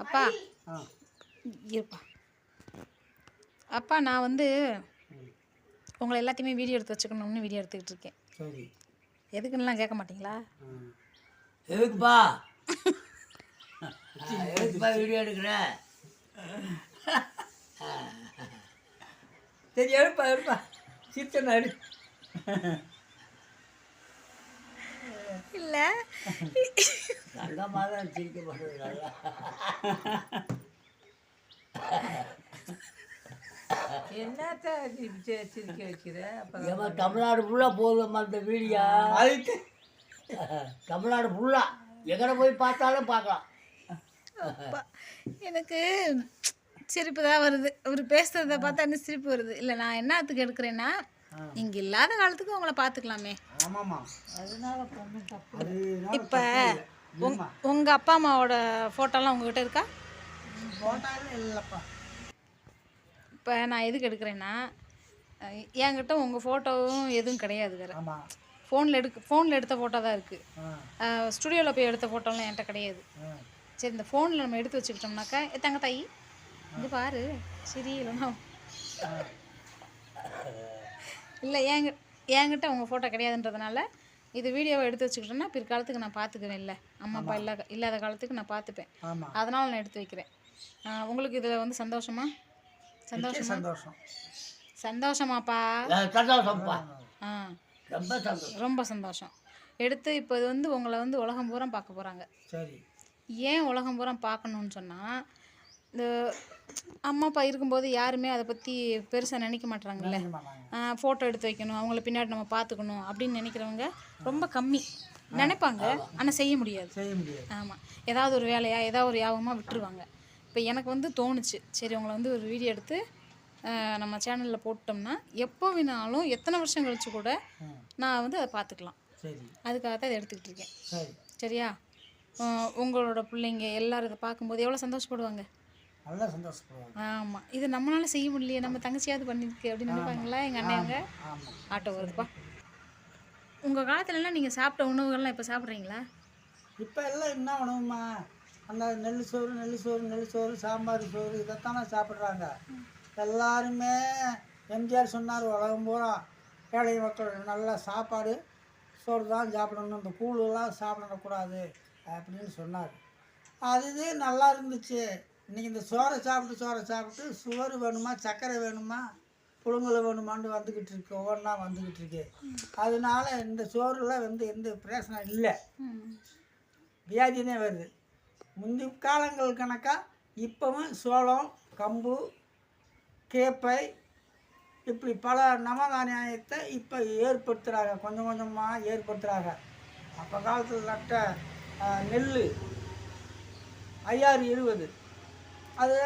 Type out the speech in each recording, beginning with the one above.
அப்பா. இருப்பா. அப்பா நான் வந்து உங்களை எல்லாத்தையுமே வீடியோ எடுத்து வச்சுக்கணும்னு வீடியோ எடுத்துக்கிட்டு இருக்கேன். சரி. எதுக்குன்னுலாம் கேட்க மாட்டீங்களா? எதுக்குப்பா? எதுக்குப்பா வீடியோ எடுக்கிற? சரி எடுப்பா எடுப்பா. சிரிச்சா எடு இல்லை. தங்கமாக தான் சிரிக்க மாட்டேது நல்லா. என்னத்த சிரிக்க வைக்கிற? அப்போ ஏமா தமிழ்நாடு ஃபுல்லாக போதும்மா இந்த வீடியோ. அதுக்கு. தமிழ்நாடு ஃபுல்லாக எங்கட போய் பார்த்தாலும் பார்க்கலாம். எனக்கு சிரிப்பு தான் வருது. அவர் பேசுறத பார்த்தா என்ன சிரிப்பு வருது. இல்லை நான் என்னத்துக்கு எடுக்கிறேன்னா இங்கே இல்லாத காலத்துக்கு உங்களை பார்த்துக்கலாமே ஆமாம்மா. அதனால பொண்ணு தப்பு. அதனால இப்போ உங் உங்கள் அப்பா அம்மாவோட ஃபோட்டோலாம் உங்ககிட்ட இருக்கா? இப்போ நான் எதுக்கு எடுக்கிறேன்னா என்கிட்ட உங்கள் ஃபோட்டோவும் எதுவும் கிடையாது வேறு. ஃபோனில் எடுக்க ஃபோனில் எடுத்த ஃபோட்டோ தான் இருக்குது ஸ்டுடியோவில் போய் எடுத்த ஃபோட்டோலாம் என்கிட்ட கிடையாது. சரி இந்த ஃபோனில் நம்ம எடுத்து வச்சுக்கிட்டோம்னாக்கா "ஏ, தங்க தாயி இது பாரு சரி இல்லைன்னா. இல்லை ஏங்க என்கிட்ட உங்கள் ஃபோட்டோ கிடையாதுன்றதுனால இது வீடியோவை எடுத்து வச்சுக்கிட்டோன்னா பிற்காலத்துக்கு நான் பார்த்துக்குவேன் இல்லை. அம்மா அப்பா இல்லா இல்லாத காலத்துக்கு நான் பார்த்துப்பேன். அதனால் நான் எடுத்து வைக்கிறேன். உங்களுக்கு இதில் வந்து சந்தோஷமா? சந்தோஷமா? சந்தோஷம். சந்தோஷமாப்பா. ஆ ரொம்ப சந்தோஷம். ரொம்ப சந்தோஷம். எடுத்து இப்போ இது வந்து உங்களை வந்து உலகம் பூரா பார்க்க போகிறாங்க சரி. ஏன் உலகம் பூரா பார்க்கணுன்னு சொன்னால் இந்த அம்மா அப்பா இருக்கும்போது யாருமே அதை பற்றி பெருசாக நினைக்க மாட்றாங்கல்ல? ஃபோட்டோ எடுத்து வைக்கணும் அவங்கள பின்னாடி நம்ம பார்த்துக்கணும் அப்படின்னு நினைக்கிறவங்க ரொம்ப கம்மி. நினைப்பாங்க ஆனால் செய்ய முடியாது. ஆமாம் ஏதாவது ஒரு வேலையா ஏதாவது ஒரு யாபமாக விட்டுருவாங்க. இப்போ எனக்கு வந்து தோணுச்சு. சரி உங்களை வந்து ஒரு வீடியோ எடுத்து நம்ம சேனலில் போட்டோம்னா எப்போ வேணாலும் எத்தனை வருஷம் கழிச்சு கூட நான் வந்து அதை பார்த்துக்கலாம். அதுக்காக தான் இதை எடுத்துக்கிட்டு இருக்கேன். சரி. சரியா? உங்களோட பிள்ளைங்க எல்லாரும் இதை பார்க்கும்போது எவ்வளோ சந்தோஷப்படுவாங்க? நல்லா சந்தோஷப்படுவாங்க. ஆமாம் இது நம்மளால செய்ய முடியலையே. நம்ம தங்கச்சியாவது பண்ணிருக்கு அப்படின்னு நினைப்பாங்களா? எங்கள் அண்ணங்க ஆட்டோ வருதுப்பா. உங்கள் காலத்துலலாம் நீங்கள் சாப்பிட்ட உணவுகள்லாம் இப்போ சாப்பிட்றீங்களா? இப்போ எல்லாம் என்ன உணவுமா அந்த நெல் சோறு நெல் சோறு நெல் சோறு சாம்பார் சோறு இதைத்தானே சாப்பிட்றாங்க. எல்லாருமே எம்ஜிஆர் சொன்னார் உலகம் பூரா ஏழை மக்கள் நல்லா சாப்பாடு சோறு தான் சாப்பிடணும். இந்த கூழெல்லாம் சாப்பிடக்கூடாது. அப்படின்னு சொன்னார். அதுவே நல்லா இருந்துச்சு. இன்றைக்கி இந்த சோறை சாப்பிட்டு சோறை சாப்பிட்டு சுவர் வேணுமா சர்க்கரை வேணுமா புழுங்கலை வேணுமான்னு வந்துக்கிட்டு இருக்கு. ஒவ்வொன்றா வந்துக்கிட்டு இருக்கு. அதனால இந்த சோறுலாம் வந்து எந்த பிரச்சனை இல்லை. வியாதினே வருது. முந்தி காலங்கள் கணக்கா இப்போவும் சோளம் கம்பு கேப்பை இப்படி பல நவதானியத்தை இப்போ ஏற்படுத்துகிறாங்க கொஞ்சம் கொஞ்சமாக ஏற்படுத்துகிறாங்க அப்போ காலத்தில் நட்ட நெல் ஐயாறு இருபது. அது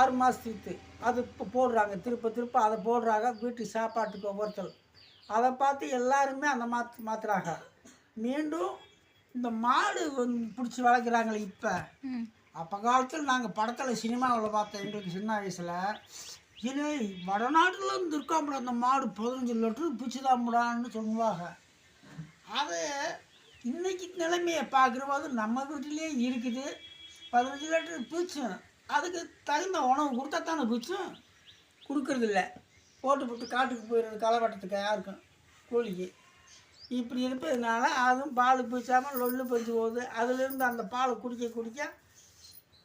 ஆறு மாதத்துக்கு அது இப்போ போடுறாங்க. திருப்ப திருப்ப அதை போடுறாங்க. வீட்டு சாப்பாட்டுக்கு ஒவ்வொருத்தர். அதை பார்த்து எல்லாருமே அந்த மாற்று மாற்றுறாங்க மீண்டும் இந்த மாடு பிடிச்சி வளர்க்குறாங்களே இப்போ. அப்போ காலத்தில் நாங்கள் படத்தில் சினிமாவில் பார்த்தோம் எங்களுக்கு சின்ன வயசில் இது வடநாட்டில் இருந்து இருக்காமுடா அந்த மாடு பதினஞ்சு லிட்டரு பிடிச்சிதாமுடான்னு சொல்லுவாங்க. அது இன்னைக்கு நிலைமையை பார்க்குற போது நம்ம வீட்டிலே இருக்குது. பதினஞ்சு லிட்டரு பீச்சும் அதுக்கு தகுந்த உணவு கொடுத்தா தானே பிடிச்சும்? கொடுக்கறதில்ல. போட்டு போட்டு காட்டுக்கு போயிடுறது களைவட்டத்துக்கு யாருக்கும் கோழிக்கு. இப்படி இருப்பதுனால அதுவும் பால் பிடிச்சாமல் லொல்லு பஞ்சு போகுது. அதுலேருந்து அந்த பாலை குடிக்க குடிக்க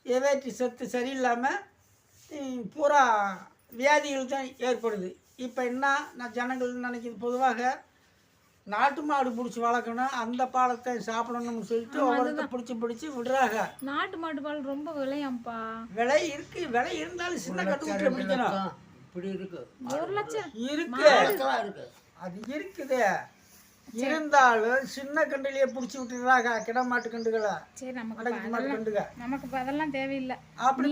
எவேற்றி சத்து சரியில்லாமல் பூரா வியாதிகள் தான் ஏற்படுது. இப்போ என்ன நான் ஜனங்கள் நினைக்கிறது பொதுவாக நாட்டு மாடு பிடிச்சி வளர்க்கணும் அந்த பாலத்தை சாப்பிடணும்னு சொல்லிட்டு ஒவ்வொருத்தர் பிடிச்சி பிடிச்சி விடுறாங்க. நாட்டு மாட்டு பால் ரொம்ப விலையாம்ப்பா. விலை இருக்கு விலை இருந்தாலும் சின்ன கட்டுக்குட்டில் பிடிக்கணும் இப்படி இருக்கு. ஒரு லட்சம். இருக்கு. அது இருக்குது. இருந்தாலும் சின்ன கண்டுலயே பிடிச்சி விட்டுறாங்க கிடமாட்டு கண்டுகளை சரி நமக்கு கண்டுக நமக்கு அதெல்லாம் தேவையில்லை. அப்படி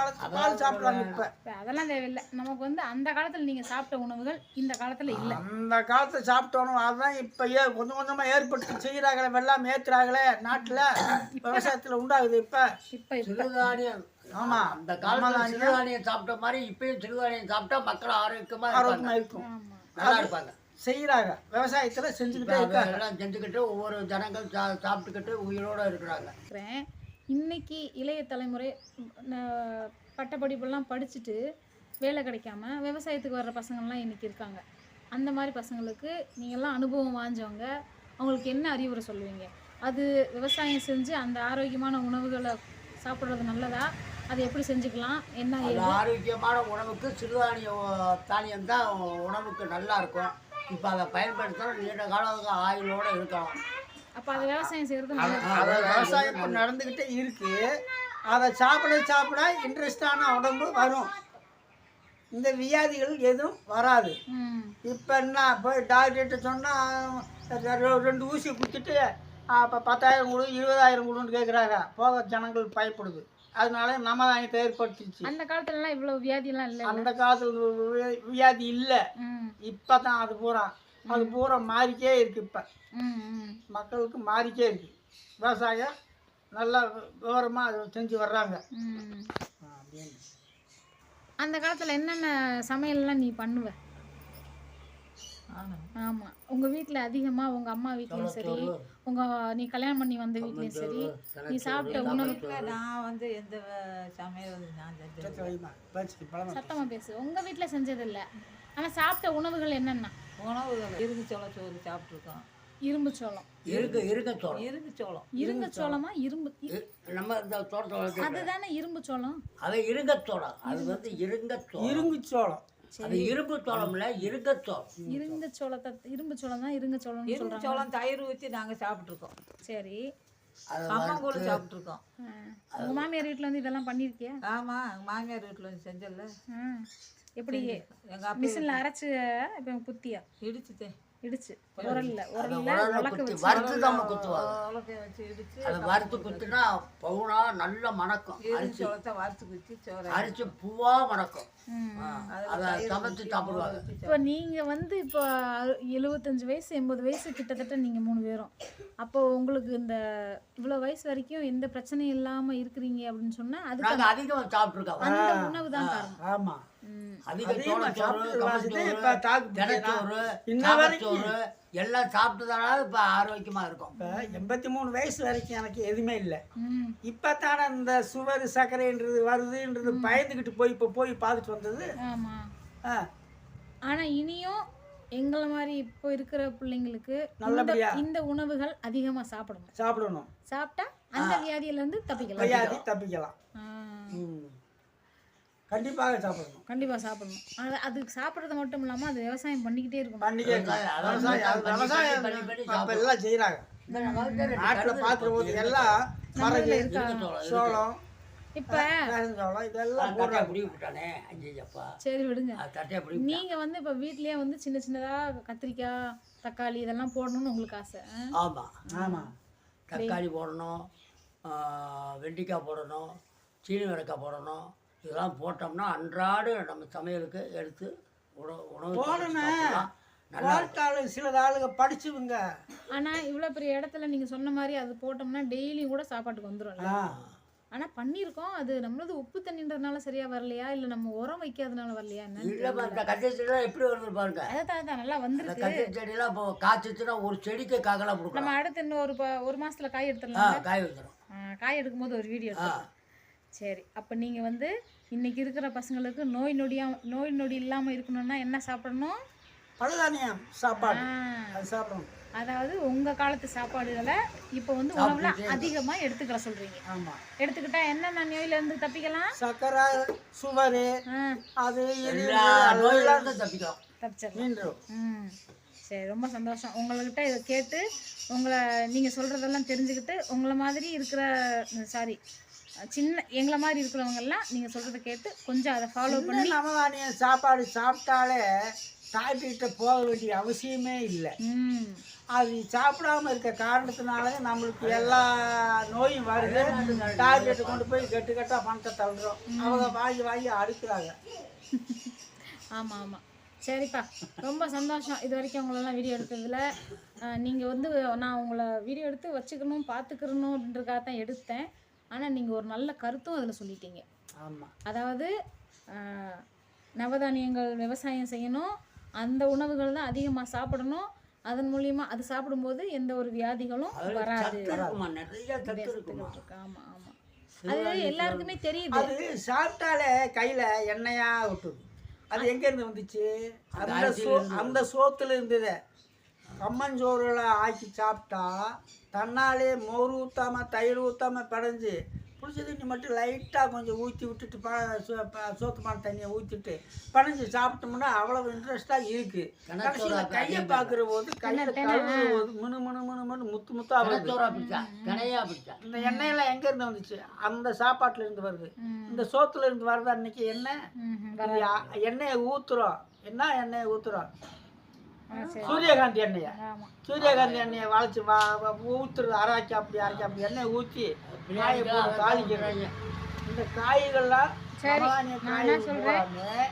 வளர்த்து பால் சாப்பிட்றாங்க இப்போ. அதெல்லாம் தேவையில்லை. நமக்கு வந்து அந்த காலத்தில் நீங்கள் சாப்பிட்ட உணவுகள் இந்த காலத்தில் இல்லை. அந்த காலத்தை சாப்பிட்டோம் அதுதான் இப்போ ஏ கொஞ்சம் கொஞ்சமாக ஏற்பட்டு செய்கிறாங்களே வெள்ளாமை ஏற்றுறாங்களே நாட்டில் விவசாயத்தில் உண்டாகுது இப்போ. இப்போ சிறுதானியம். ஆமாம் அந்த காலத்துல சிறுதானியம் சாப்பிட்ட மாதிரி இப்பயும் சிறுதானியம் சாப்பிட்டா மக்கள் ஆரோக்கியமா இருக்கும். நல்லா இருப்பாங்க. செய்கிறாங்க விவசாயத்தில் செஞ்சுக்கிட்டே இருக்காங்க. எல்லாம் செஞ்சுக்கிட்டு ஒவ்வொரு ஜனங்கள் சா சாப்பிட்டுக்கிட்டு உயிரோட இருக்கிறாங்க. இன்னைக்கு இளைய தலைமுறை பட்டப்படிப்பெல்லாம் படிச்சுட்டு வேலை கிடைக்காம விவசாயத்துக்கு வர்ற பசங்கள்லாம் இன்னைக்கு இருக்காங்க. அந்த மாதிரி பசங்களுக்கு நீங்கள்லாம் அனுபவம் வாஞ்சவங்க அவங்களுக்கு என்ன அறிவுரை சொல்லுவீங்க? அது விவசாயம் செஞ்சு அந்த ஆரோக்கியமான உணவுகளை சாப்பிட்றது நல்லதா? அதை எப்படி செஞ்சுக்கலாம்? என்ன ஆரோக்கியமான உணவுக்கு சிறுதானிய தானியம் தான் உணவுக்கு நல்லா இருக்கும். இப்போ அதை பயன்படுத்தினா நீண்ட காலம் ஆயுளோடு இருக்கலாம். அப்போ அதை விவசாயம் செய்கிறது அதை விவசாயம் இப்போ நடந்துக்கிட்டே இருக்கு. அதை சாப்பிட சாப்பிட இன்ட்ரெஸ்டான உடம்பு வரும். இந்த வியாதிகள் எதுவும் வராது. இப்போ என்ன போய் டாக்டர்கிட்ட சொன்னால் ரெண்டு ஊசி குத்திட்டு அப்போ பத்தாயிரம் கொடு இருபதாயிரம் கொடுன்னு கேட்குறாங்க போக ஜனங்கள் பயப்படுது. அதனால நம்ம தான் ஏற்படுத்திச்சு அந்த காலத்துலலாம் இவ்வளோ வியாதியெல்லாம் இல்லை. அந்த காலத்துல வியாதி இல்லை. இப்போ தான் அது பூரா அது பூரா மாறிக்கே இருக்கு இப்போ. மக்களுக்கு மாறிக்கே இருக்கு. விவசாயம் நல்லா விவரமாக அதை செஞ்சு வர்றாங்க. அந்த காலத்தில் என்னென்ன சமையல்லாம் நீ பண்ணுவ? ஆமாம் ஆமாம் உங்கள் வீட்டில் அதிகமாக உங்கள் அம்மா வீட்லேயும் சரி உங்கள் நீ கல்யாணம் பண்ணி வந்த வீட்லேயும் சரி நீ சாப்பிட்ட உணவு நான் வந்து எந்த சமையல் சத்தமாக பேசு. உங்கள் வீட்டில் செஞ்சதில்லை ஆனால் சாப்பிட்ட உணவுகள் என்னென்ன? உணவுகள் இருங்கு சோள சோறு சாப்பிட்ருக்கோம் இரும்பு சோளம். இருக்க இருக்க சோளம். இருங்கு சோளம். இருங்க சோளமா. இரும்பு நம்ம இந்த தோட்டத்தை வளர்த்து அதுதானே இரும்பு சோளம்? அது இருங்க சோளம் அது வந்து இருங்க சோளம் இருங்கு சோளம். அது இரும்பு சோளம் இல்லை இருங்க சோளம். இருங்க சோளத்தை இரும்பு சோளம் தான் இருங்க இருங்கு சொல்கிறாங்க சோளம் தயிர் ஊற்றி நாங்கள் சாப்பிட்ருக்கோம் சரி. அது கம்மங்கூழ் சாப்பிட்ருக்கோம் உங்கள் மாமியார் வீட்டில் வந்து இதெல்லாம் பண்ணியிருக்கியா ஆமாம் எங்கள் மாமியார் வீட்டில் வந்து செஞ்சல ஆ எப்படி எங்கள் அப்பா மிஷினில் அரைச்சு இப்போ குத்தியா இடிச்சுட்டேன். இடிச்சு. உரல்ல உரல்ல உலக்க வச்சு வறுத்து தான் குத்துவாங்க. உலக்கைய வச்சு இடிச்சு அதை வறுத்து குத்துனா பவுனா நல்ல மணக்கும். அரிசி சோளத்தை வறுத்து குத்தி சோறை அரிசி பூவா மணக்கும். அதை சமைச்சு சாப்பிடுவாங்க. இப்போ நீங்கள் வந்து இப்போ எழுபத்தஞ்சு வயசு எண்பது வயசு கிட்டத்தட்ட நீங்கள் மூணு பேரும். அப்போ உங்களுக்கு இந்த இவ்வளோ வயசு வரைக்கும் எந்த பிரச்சனையும் இல்லாமல் இருக்கிறீங்க அப்படின்னு சொன்னால் அதுக்கு நாங்க அதிகம் சாப்பிட்டுருக்கோம். அந்த உணவு தான் காரணம். ஆமாம் எல்லாம் சாப்பிட்டதால இப்போ ஆரோக்கியமா இருக்கும். இப்போ எண்பத்தி மூணு வயசு வரைக்கும் எனக்கு எதுவுமே இல்லை. இப்போ தானே இந்த சுவர் சர்க்கரைன்றது வருதுன்றது பயந்துக்கிட்டு போய் இப்போ போய் பார்த்துட்டு வந்தது. ஆனால் இனியும் எங்களை மாதிரி இப்போ இருக்கிற பிள்ளைங்களுக்கு இந்த நல்லபடியா. இந்த உணவுகள் அதிகமாக சாப்பிடணும். சாப்பிடணும். சாப்பிட்டா அந்த வியாதியிலேருந்து தப்பிக்கலாம். வியாதி தப்பிக்கலாம். கண்டிப்பாக சாப்பிடணும். கண்டிப்பாக சாப்பிடணும். அது அதுக்கு சாப்பிட்றது மட்டும் இல்லாமல் அது விவசாயம் பண்ணிக்கிட்டே இருக்கணும். பண்டிகை விவசாயம், அப்போ எல்லாம் செய்கிறாங்க நாட்டில் பார்க்குற போது. எல்லாம் மரகு சோளம், இப்போ சரி விடுங்க. அது தட்டையை பிடி நீங்கள் வந்து இப்போ வீட்லயே வந்து சின்ன சின்னதாக கத்திரிக்காய் தக்காளி இதெல்லாம் போடணும்னு உங்களுக்கு ஆசை? ஆமா. ஆமாம் தக்காளி போடணும். வெண்டைக்காய் போடணும். சீனி வெரைக்காய் போடணும். இதெல்லாம் போட்டோம்னா அன்றாடு நம்ம சமையலுக்கு எடுத்து உணவு உணவு சமைச்சு போடணும். சாப்பிடலாம். நல்லா வாழ்த்தாளு சில ஆளுங்க படிச்சுவங்க ஆனால் இவ்வளோ பெரிய இடத்துல நீங்கள் சொன்ன மாதிரி அது போட்டோம்னா டெய்லியும் கூட சாப்பாட்டுக்கு வந்துடும்ல ஆ. ஆனால் பண்ணியிருக்கோம். அது நம்மளது உப்பு தண்ணின்றதுனால சரியாக வரலையா? இல்லை நம்ம உரம் வைக்காதனால வரலையா? இந்த கத்திரி எப்படி வருது பாருங்க. அதான் அதான் நல்லா வந்திருக்கு. கத்திரி செடியெல்லாம் இப்போ காய்ச்சிச்சுன்னா ஒரு செடிக்கு காக்கெல்லாம் நம்ம கொடுக்கலாம் அடுத்து இன்னும் ஒரு ஒரு மாசத்துல காய் எடுத்துடலாம் காய் வந்துடும் காய் எடுக்கும்போது ஒரு வீடியோ எடுத்துக்கலாம் சரி. அப்போ நீங்கள் வந்து இன்னைக்கு இருக்கிற பசங்களுக்கு நோய் நொடியா நோய் நொடி இல்லாமல் இருக்கணும்னா என்ன சாப்பிடணும்? பழுதானியம் சாப்பாடு. அது சாப்பிடணும். அதாவது உங்கள் காலத்து சாப்பாடுகளை இப்போ வந்து உணவுல அதிகமாக எடுத்துக்கிற சொல்கிறீங்க ஆமாம் எடுத்துக்கிட்டா என்னென்ன நோயிலேருந்து தப்பிக்கலாம்? சர்க்கரை சுகரு அது நோயிலிருந்து தப்பிக்கலாம். தப்பிச்சிடலாம். ம். சரி ரொம்ப சந்தோஷம். உங்கள்கிட்ட இதை கேட்டு உங்களை நீங்கள் சொல்கிறதெல்லாம் தெரிஞ்சுக்கிட்டு உங்களை மாதிரி இருக்கிற சாரி சின்ன எங்களை மாதிரி இருக்கிறவங்கெல்லாம் நீங்கள் சொல்கிறத கேட்டு கொஞ்சம் அதை ஃபாலோ பண்ணி நவதானியம் சாப்பாடு சாப்பிட்டாலே டாக்டர்கிட்ட போக வேண்டிய அவசியமே இல்லை. அது சாப்பிடாம இருக்க காரணத்தினால நம்மளுக்கு எல்லா நோயும் வருது. டாக்டர்கிட்ட கொண்டு போய் கெட்டு கட்டா பணத்தை தள்ளுறோம். அவங்க வாங்கி வாங்கி அடுக்குறாங்க ஆமாம் ஆமாம் சரிப்பா. ரொம்ப சந்தோஷம். இது வரைக்கும் உங்களெல்லாம் வீடியோ எடுத்ததில். நீங்கள் வந்து நான் உங்களை வீடியோ எடுத்து வச்சுக்கணும் பார்த்துக்கிறணுன்றதுக்காக தான் எடுத்தேன். ஆனால் நீங்கள் ஒரு நல்ல கருத்தும் அதில் சொல்லிட்டீங்க. ஆமாம் அதாவது ஆஹ், நவதானியங்கள் விவசாயம் செய்யணும். அந்த உணவுகள் தான் அதிகமாக சாப்பிடணும். அதன் மூலியமா அது சாப்பிடும்போது எந்த ஒரு வியாதிகளும் வராது. ஆமாம் ஆமாம் அது எல்லாருக்குமே தெரியுது. அது சாப்பிட்டாலே கையில் எண்ணெயாக விட்டுது அது எங்கேருந்து வந்துச்சு? அந்த சோ அந்த சோத்துல இருந்தது. கம்மஞ்சோறுல ஆக்கி சாப்பிட்டா தன்னாலே மோர் ஊற்றாம தயிர் ஊற்றாம பிடைஞ்சு புளிச்ச தண்ணி மட்டும் லைட்டாக கொஞ்சம் ஊற்றி விட்டுட்டு ப சோ- ப- சோத்துமான தண்ணியை ஊற்றிட்டு பிணைஞ்சு சாப்பிட்டோம்னா அவ்வளவு இன்ட்ரெஸ்டாக இருக்குது கடைசியில் கையை பார்க்குற போது கையில் கழுவுற போது மினு மினு மினு மினு முத்து முத்தாக பிடிச்சா கனையா பிடிச்சா. இந்த எண்ணெயெல்லாம் எங்கேருந்து வந்துச்சு? அந்த சாப்பாட்டுல இருந்து வருது. இந்த சோத்துல இருந்து வருது அன்னைக்கு எண்ணெய் எண்ணெயை ஊத்துறோம். என்ன எண்ணெயை சரி சூரியகாந்தி எண்ணெயை. சூரியகாந்தி எண்ணெயை வளைச்சு ஊத்துறது அரைக்கி அப்படி அரைக்கி அப்படி எண்ணெயை ஊற்றி காயை போட்டு தாளிக்கிறாங்க இந்த காய்கள்லாம் சரி, சாமானிய நான் காய் என்ன சொல்றேன்? பூராமே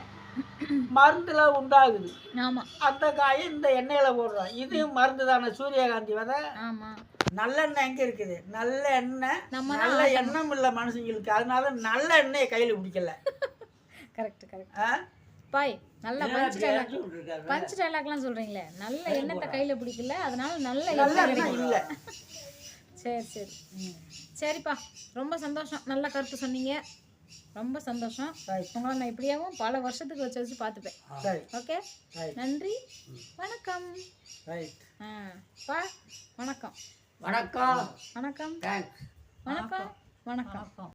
மருந்துல உண்டாகுது. ஆமா. அந்த காயை இந்த எண்ணெயில போடுறோம். இது மருந்து தானே சூரியகாந்தி விதை? ஆமா. நல்லெண்ணெய் எங்க இருக்குது? நல்ல எண்ணெய் நம்ம நல்ல எண்ணம் இல்ல மனுஷங்களுக்கு. அதனால நல்ல எண்ணெயை கையில பிடிக்கல கரெக்ட் கரெக்ட்? பாய் நல்லா பஞ்ச் டைலாக் பஞ்ச் டைலாக்லாம் சொல்றீங்களே? நல்ல எண்ணத்தை கையில பிடிக்கல அதனால நல்ல எண்ணெய் இல்ல. சரி சரி. சரிப்பா ரொம்ப சந்தோஷம். நல்ல கருத்து சொன்னீங்க. ரொம்ப சந்தோஷம். உங்களை நான் இப்படியாவும் பல வருஷத்துக்கு வச்சு வச்சு பார்த்துப்பேன். ஓகே. நன்றி. வணக்கம். ஆ பா வணக்கம். வணக்கம். வணக்கம். வணக்கம். வணக்கம்.